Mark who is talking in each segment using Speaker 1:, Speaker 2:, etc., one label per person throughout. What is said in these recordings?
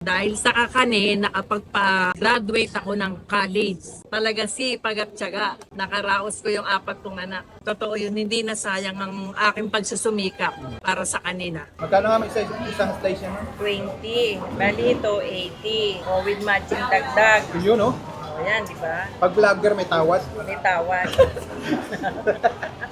Speaker 1: Dahil sa kakanin, nakapagpa-graduate ako ng college. Talaga sipag at tiyaga. Nakaraos ko yung apat kong anak. Totoo yun, hindi na sayang ang aking pagsusumikap para sa kanina.
Speaker 2: Magkano nga may isa, isang slice yan? ma'am?
Speaker 1: 20. Bali ito, 80. O with matching dagdag.
Speaker 2: Yun, oh.
Speaker 1: O yan, di ba?
Speaker 2: Pag vlogger may tawad.
Speaker 1: May tawad.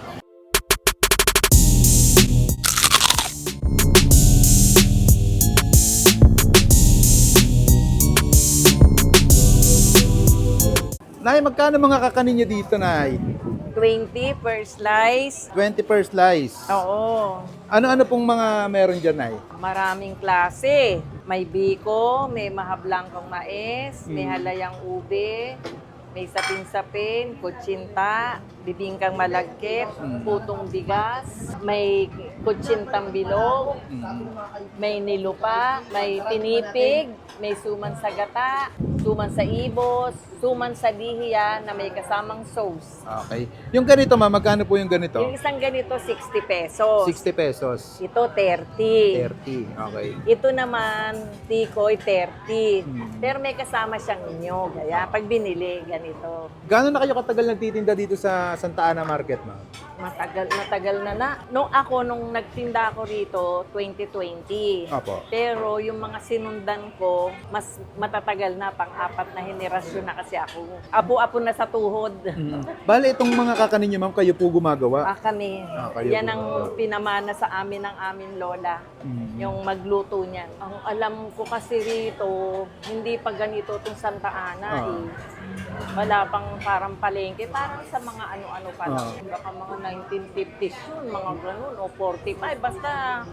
Speaker 2: Nay, magkano mga kakanin niyo dito, Nay?
Speaker 1: 20 per slice.
Speaker 2: 20 per slice.
Speaker 1: Oo.
Speaker 2: Ano-ano pong mga meron dyan, Nay?
Speaker 1: Maraming klase. May biko, may mahablangkong mais, may
Speaker 2: Mm.
Speaker 1: halayang ube, may sapin-sapin, kutsinta, bibingkang malagkit,
Speaker 2: Mm.
Speaker 1: putong bigas, may kutsintang bilog,
Speaker 2: Mm.
Speaker 1: may nilupa, may pinipig, may suman sa gata, suman sa ibos, suman sa lihiya na may kasamang sauce.
Speaker 2: Okay. Yung ganito, ma, magkano po yung ganito?
Speaker 1: Yung isang ganito, 60 pesos.
Speaker 2: 60 pesos.
Speaker 1: Ito, 30.
Speaker 2: 30. Okay.
Speaker 1: Ito naman, tikoy, 30.
Speaker 2: Hmm.
Speaker 1: Pero may kasama siyang nyog. Kaya pag binili, ganito.
Speaker 2: Gano'n na kayo katagal nagtitinda dito sa Santa Ana Market, ma?
Speaker 1: Matagal, matagal na na. Nung ako, nung nagtinda ako rito, 2020.
Speaker 2: Opo.
Speaker 1: Pero yung mga sinundan ko, mas matatagal na, pang-apat na henerasyon na kasi ako. Apo-apo na sa tuhod.
Speaker 2: Mm. Bale, itong mga kakanin niyo, ma'am, kayo po gumagawa.
Speaker 1: Ah, kami.
Speaker 2: Ah, kayo
Speaker 1: Yan ang pinamana sa amin ng aming lola.
Speaker 2: Mm.
Speaker 1: yung magluto niyan. Ang alam ko kasi rito, hindi pa ganito itong Santa Ana
Speaker 2: Ah.
Speaker 1: eh. Wala pang parang palengke. Parang sa mga ano-ano pa lang.
Speaker 2: Ah.
Speaker 1: Baka mga 1950s yun, mga ganun, o 45. Basta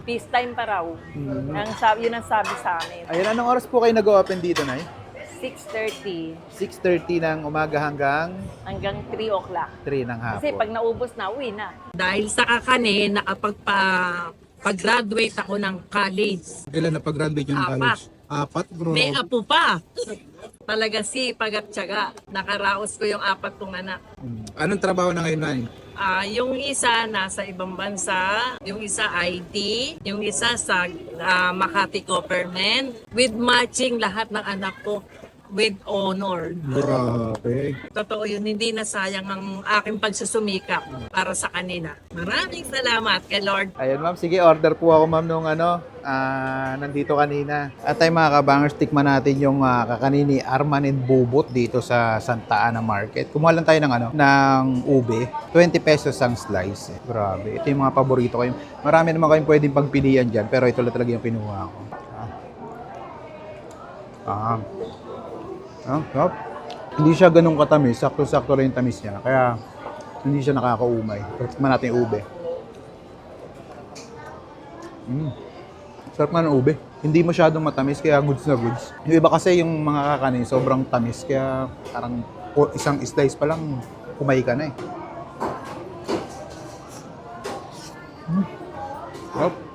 Speaker 1: peacetime pa raw.
Speaker 2: Mm.
Speaker 1: Ang sabi, yun ang sabi sa amin.
Speaker 2: Ayun, anong oras po kayo nag-open dito, Nay?
Speaker 1: 6.30
Speaker 2: 6.30 ng umaga hanggang
Speaker 1: hanggang 3 o'clock.
Speaker 2: 3 ng hapon.
Speaker 1: Kasi pag naubos na, uwi na. Dahil sa kakanin, nakapagpa pag-graduate ako ng college.
Speaker 3: Kailan na pag-graduate yung
Speaker 1: Apat.
Speaker 3: college? Apat, bro.
Speaker 1: May apo pa. Talaga sipag at tiyaga. Nakaraos ko yung apat kong anak.
Speaker 3: Anong trabaho na ngayon, Nay?
Speaker 1: Ah, yung isa nasa ibang bansa, yung isa IT, yung isa sa ah, Makati Government. With matching lahat ng anak ko with honor.
Speaker 3: Grabe.
Speaker 1: Totoo yun, hindi na sayang ang aking pagsusumikap para sa kanina. Maraming salamat kay Lord.
Speaker 2: Ayun, ma'am. Sige, order po ako, ma'am, nung ano, ah, nandito kanina. At tayo mga kabangers, tikman natin yung ah, kakanin ni Arman and Bubot dito sa Santa Ana Market. Kumuha lang tayo ng ano, ng ube. 20 pesos ang slice. Eh. Grabe. Ito yung mga paborito ko. Marami naman kayong pwedeng pagpilian dyan, pero ito lang talaga yung pinuha ko. Ah. Ah. Ah, sarap. Hindi siya ganun katamis. Sakto-sakto rin yung tamis niya. Kaya, hindi siya nakakaumay. Tikman natin yung ube. Mm. Sarap nga ng ube. Hindi masyadong matamis, kaya goods na goods. Yung iba kasi yung mga kakanin, sobrang tamis. Kaya parang isang slice pa lang, kumay ka na eh. Mm. Sarap.